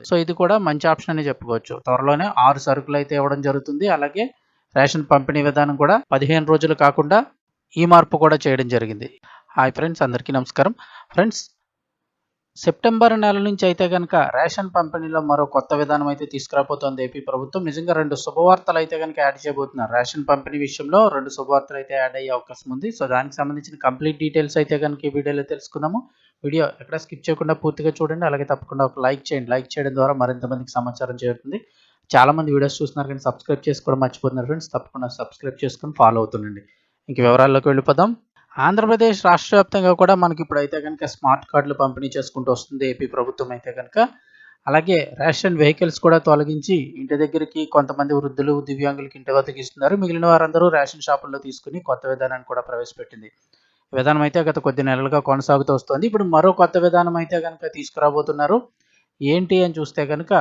ఉంటుంది సో ఇది కూడా మంచి ఆప్షన్ అని చెప్పుకోవచ్చు. త్వరలోనే ఆరు సరుకులు అయితే ఇవ్వడం జరుగుతుంది. అలాగే రేషన్ పంపిణీ విధానం కూడా పదిహేను రోజులు కాకుండా ఈ మార్పు కూడా చేయడం జరిగింది. హాయ్ ఫ్రెండ్స్ అందరికీ నమస్కారం. ఫ్రెండ్స్ సెప్టెంబర్ నెల నుంచి అయితే కనుక రేషన్ పంపిణీలో మరో కొత్త విధానం అయితే తీసుకురాబోతోంది ఏపీ ప్రభుత్వం. నిజంగా రెండు శుభవార్తలు అయితే కనుక యాడ్ చేయబోతున్నారు. రేషన్ పంపిణీ విషయంలో రెండు శుభవార్తలు అయితే యాడ్ అయ్యే అవకాశం ఉంది. సో దానికి సంబంధించిన కంప్లీట్ డీటెయిల్స్ అయితే కనుక ఈ వీడియోలో తెలుసుకుందాము. వీడియో ఎక్కడ స్కిప్ చేయకుండా పూర్తిగా చూడండి. అలాగే తప్పకుండా ఒక లైక్ చేయండి. లైక్ చేయడం ద్వారా మరింత మందికి సమాచారం చేరుతుంది. చాలామంది వీడియోస్ చూస్తున్నారు కానీ సబ్స్క్రైబ్ చేసుకోవడం మర్చిపోతున్నారు ఫ్రెండ్స్. తప్పకుండా సబ్స్క్రైబ్ చేసుకొని ఫాలో అవుతుండండి. ఇంక వివరాల్లోకి వెళ్ళిపోదాం. ఆంధ్రప్రదేశ్ రాష్ట్ర వ్యాప్తంగా కూడా మనకి ఇప్పుడు అయితే కనుక స్మార్ట్ కార్డులు పంపిణీ చేసుకుంటూ వస్తుంది ఏపీ ప్రభుత్వం అయితే కనుక అలాగే రేషన్ వెహికల్స్ కూడా తొలగించి ఇంటి దగ్గరికి కొంతమంది వృద్ధులు దివ్యాంగులకి ఇంటి వద్దకు ఇస్తున్నారు. మిగిలిన వారందరూ రేషన్ షాపుల్లో తీసుకుని కొత్త విధానాన్ని కూడా ప్రవేశపెట్టింది. విధానం అయితే గత కొద్ది నెలలుగా కొనసాగుతూ వస్తుంది. ఇప్పుడు మరో కొత్త విధానం అయితే కనుక తీసుకురాబోతున్నారు. ఏంటి అని చూస్తే కనుక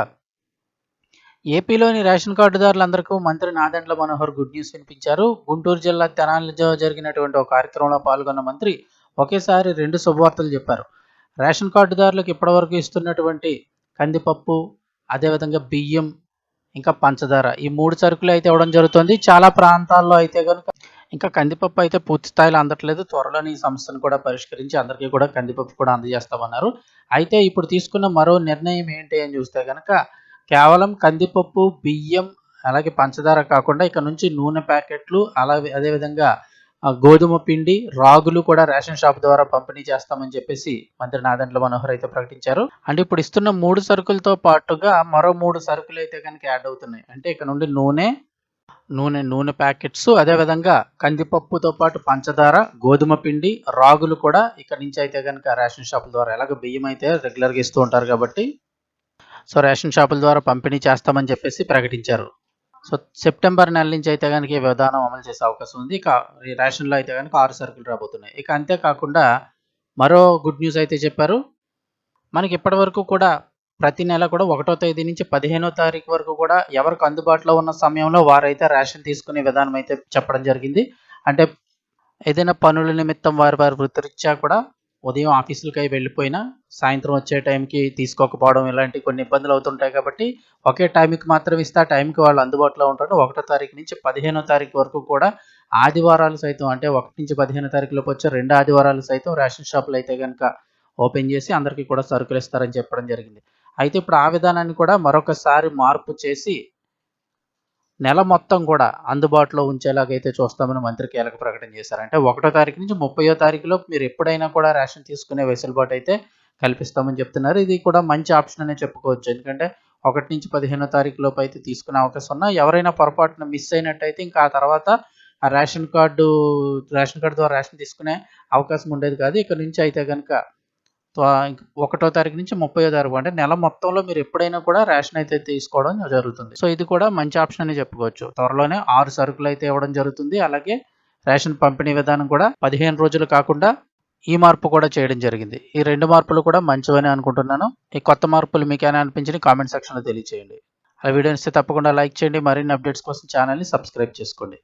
ఏపీలోని రేషన్ కార్డుదారులందరికీ మంత్రి నాదెండ్ల మనోహర్ గుడ్ న్యూస్ వినిపించారు. గుంటూరు జిల్లా తెనాలిలో జరిగినటువంటి ఒక కార్యక్రమంలో పాల్గొన్న మంత్రి ఒకేసారి రెండు శుభవార్తలు చెప్పారు. రేషన్ కార్డుదారులకు ఇప్పటివరకు ఇస్తున్నటువంటి కందిపప్పు అదేవిధంగా బియ్యం ఇంకా పంచదార ఈ మూడు సరుకులు అయితే ఇవ్వడం జరుగుతుంది. చాలా ప్రాంతాల్లో అయితే కనుక ఇంకా కందిపప్పు అయితే పూర్తి స్థాయిలో అందట్లేదు. త్వరలోనే ఈ సమస్యను కూడా పరిష్కరించి అందరికీ కూడా కందిపప్పు కూడా అందజేస్తామన్నారు. అయితే ఇప్పుడు తీసుకున్న మరో నిర్ణయం ఏంటి అని చూస్తే కనుక కేవలం కందిపప్పు బియ్యం అలాగే పంచదార కాకుండా ఇక నుంచి నూనె ప్యాకెట్లు అలాగే అదేవిధంగా గోధుమ పిండి రాగులు కూడా రేషన్ షాప్ ద్వారా పంపిణీ చేస్తామని చెప్పేసి మంత్రి నాదండ్ల మనోహర్ అయితే ప్రకటించారు. అంటే ఇప్పుడు ఇస్తున్న మూడు సరుకులతో పాటుగా మరో మూడు సరుకులు అయితే కనుక యాడ్ అవుతున్నాయి. అంటే ఇక నుండి నూనె నూనె నూనె ప్యాకెట్స్ అదేవిధంగా కందిపప్పుతో పాటు పంచదార గోధుమ పిండి రాగులు కూడా ఇక్కడ నుంచి అయితే కనుక రేషన్ షాపుల ద్వారా ఎలాగ బియ్యం అయితే రెగ్యులర్గా ఇస్తూ ఉంటారు కాబట్టి సో రేషన్ షాపుల ద్వారా పంపిణీ చేస్తామని చెప్పేసి ప్రకటించారు. సో సెప్టెంబర్ నెల నుంచి అయితే కనుక ఈ విధానం అమలు చేసే అవకాశం ఉంది. ఇక రేషన్లో అయితే కనుక ఆరు సరుకులు రాబోతున్నాయి. ఇక అంతేకాకుండా మరో గుడ్ న్యూస్ అయితే చెప్పారు. మనకి ఇప్పటి వరకు కూడా ప్రతి నెల కూడా ఒకటో తేదీ నుంచి పదిహేనో తారీఖు వరకు కూడా ఎవరికి అందుబాటులో ఉన్న సమయంలో వారైతే రేషన్ తీసుకునే విధానం అయితే చెప్పడం జరిగింది. అంటే ఏదైనా పనుల నిమిత్తం వారి వారి వృత్తిరీత్యా కూడా ఉదయం ఆఫీసులకి అయి వెళ్ళిపోయినా సాయంత్రం వచ్చే టైంకి తీసుకోకపోవడం ఇలాంటి కొన్ని ఇబ్బందులు అవుతుంటాయి కాబట్టి ఒకే టైంకి మాత్రం ఇస్తే ఆ టైంకి వాళ్ళు అందుబాటులో ఉంటారు. ఒకటో తారీఖు నుంచి పదిహేనో తారీఖు వరకు కూడా ఆదివారాలు సైతం అంటే ఒకటి నుంచి పదిహేనో తారీఖులోపు వచ్చే రెండు ఆదివారాలు సైతం రేషన్ షాపులు అయితే కనుక ఓపెన్ చేసి అందరికీ కూడా సరుకులు ఇస్తారని చెప్పడం జరిగింది. అయితే ఇప్పుడు ఆ విధానాన్ని కూడా మరొకసారి మార్పు చేసి నెల మొత్తం కూడా అందుబాటులో ఉంచేలాగైతే చూస్తామని మంత్రి కీలక ప్రకటన చేశారు. అంటే ఒకటో తారీఖు నుంచి ముప్పయో తారీఖులో మీరు ఎప్పుడైనా కూడా రేషన్ తీసుకునే వెసులుబాటు అయితే కల్పిస్తామని చెప్తున్నారు. ఇది కూడా మంచి ఆప్షన్ అనే చెప్పుకోవచ్చు. ఎందుకంటే ఒకటి నుంచి పదిహేనో తారీఖు లోపు అయితే తీసుకునే అవకాశం ఉన్నా ఎవరైనా పొరపాటున మిస్ అయినట్టయితే ఇంకా ఆ తర్వాత ఆ రేషన్ కార్డు రేషన్ కార్డు ద్వారా రేషన్ తీసుకునే అవకాశం ఉండేది కాదు. ఇక్కడ నుంచి అయితే కనుక ఒకటో తారీఖు నుంచి ముప్పయో తారీఖు అంటే నెల మొత్తంలో మీరు ఎప్పుడైనా కూడా రేషన్ అయితే తీసుకోవడం జరుగుతుంది. సో ఇది కూడా మంచి ఆప్షన్ అని చెప్పుకోవచ్చు. త్వరలోనే ఆరు సరుకులు అయితే ఇవ్వడం జరుగుతుంది. అలాగే రేషన్ పంపిణీ విధానం కూడా పదిహేను రోజులు కాకుండా ఈ మార్పు కూడా చేయడం జరిగింది. ఈ రెండు మార్పులు కూడా మంచివని అనుకుంటున్నాను. ఈ కొత్త మార్పులు మీకేనా అనిపించిన కామెంట్ సెక్షన్లో తెలియచేయండి. ఆ వీడియో ఇస్తే తప్పకుండా లైక్ చేయండి. మరిన్ని అప్డేట్స్ కోసం ఛానల్ని సబ్స్క్రైబ్ చేసుకోండి.